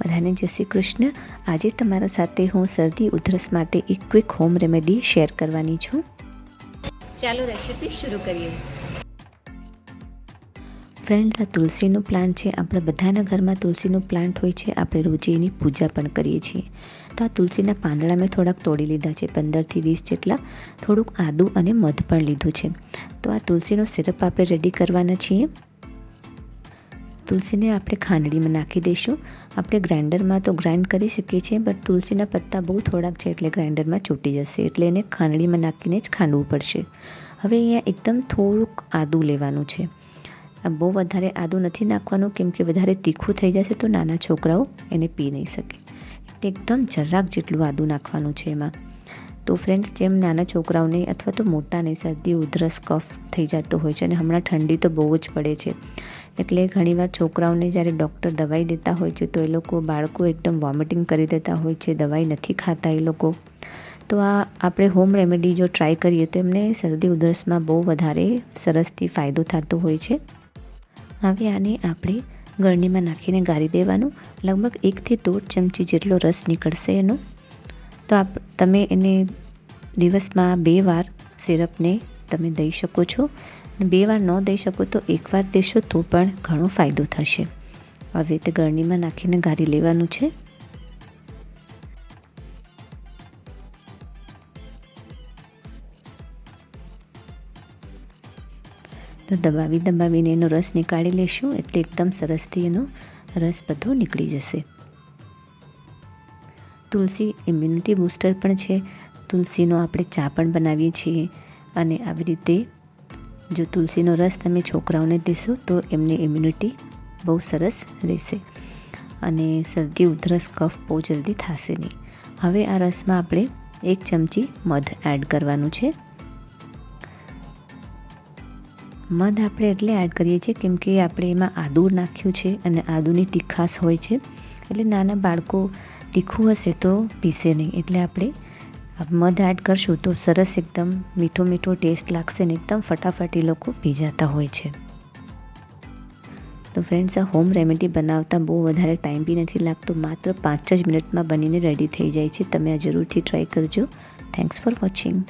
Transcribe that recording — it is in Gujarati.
બધાને જય શ્રી કૃષ્ણ. આજે તમારા સાથે હું શરદી ઉધરસ માટે એક ક્વિક હોમ રેમેડી શેર કરવાની છું. ચાલો રેસીપી શરૂ કરીએ. ફ્રેન્ડ્સ આ તુલસીનું પ્લાન્ટ છે. આપણા બધાના ઘરમાં તુલસીનું પ્લાન્ટ હોય છે. આપણે રોજે એની પૂજા પણ કરીએ છીએ. તો આ તુલસીના પાંદડા મેં થોડાક તોડી લીધા છે. પંદરથી વીસ જેટલા. થોડુંક આદું અને મધ પણ લીધું છે. તો આ તુલસીનો સિરપ આપણે રેડી કરવાના છીએ. તુલસીને આપણે ખાંડડીમાં નાખી દઈશું. આપણે ગ્રાઇન્ડરમાં તો ગ્રાઇન્ડ કરી શકીએ છીએ, બટ તુલસીના પત્તા બહુ થોડાક છે એટલે ગ્રાઇન્ડરમાં છૂટી જશે, એટલે એને ખાંડડીમાં નાખીને જ ખાંડવું પડશે. હવે અહીંયા એકદમ થોડુંક આદું લેવાનું છે. બહુ વધારે આદું નથી નાખવાનું, કેમ કે વધારે તીખું થઈ જશે તો નાના છોકરાઓ એને પી નહીં શકે. એટલે એકદમ જરાક જેટલું આદું નાખવાનું છે એમાં. તો ફ્રેન્ડ્સ, જેમ નાના છોકરાઓને અથવા તો મોટાને શરદી, ઉધરસ, કફ થઈ જતો હોય છે અને હમણાં ઠંડી તો બહુ જ પડે છે એટલે ઘણીવાર છોકરાઓને જ્યારે ડૉક્ટર દવાઈ દેતા હોય છે, તો એ લોકો બાળકો એકદમ વોમિટિંગ કરી દેતા હોય છે, દવાઈ નથી ખાતા એ લોકો. તો આ આપણે હોમ રેમેડી જો ટ્રાય કરીએ, તો એમને શરદી ઉધરસમાં બહુ વધારે સરસથી ફાયદો થતો હોય છે. હવે આને આપણે ગળણીમાં નાખીને ગાળી દેવાનું. લગભગ એકથી દોઢ ચમચી જેટલો રસ નીકળશે એનો. તો આપ, તમે એને દિવસમાં બે વાર સિરપને તમે દઈ શકો છો. બે વાર ન દઈ શકો તો એકવાર દેશો તો પણ ઘણો ફાયદો થશે. આવી રીતે ગરણીમાં નાખીને ગારી લેવાનું છે. તો દબાવી દબાવીને એનો રસ નીકાળી લેશું એટલે એકદમ સરસથી એનો રસ બધો નીકળી જશે. તુલસી ઇમ્યુનિટી બૂસ્ટર પણ છે. તુલસીનો આપણે ચા પણ બનાવીએ છીએ. અને આવી રીતે જો તુલસીનો રસ તમે છોકરાઓને દેશો, તો એમની ઇમ્યુનિટી બહુ સરસ રહેશે. અને શરદી, ઉધરસ, કફ બહુ જલ્દી થશે નહીં. હવે આ રસમાં આપણે એક ચમચી મધ એડ કરવાનું છે. મધ આપણે એટલે એડ કરીએ છીએ કેમ કે આપણે એમાં આદુ નાખ્યું છે અને આદુની તીખાશ હોય છે. એટલે નાના બાળકો તીખું હશે તો પીસે નહીં. એટલે આપણે મધ એડ કરશું તો સરસ એકદમ મીઠો મીઠો ટેસ્ટ લાગશે ને એકદમ ફટાફટ એ લોકો પી જતા હોય છે. તો ફ્રેન્ડ્સ આ હોમ રેમેડી બનાવતા બહુ વધારે ટાઈમ બી નથી લાગતો, માત્ર પાંચ જ મિનિટમાં બનીને રેડી થઈ જાય છે. તમે આ જરૂરથી ટ્રાય કરજો. Thanks for watching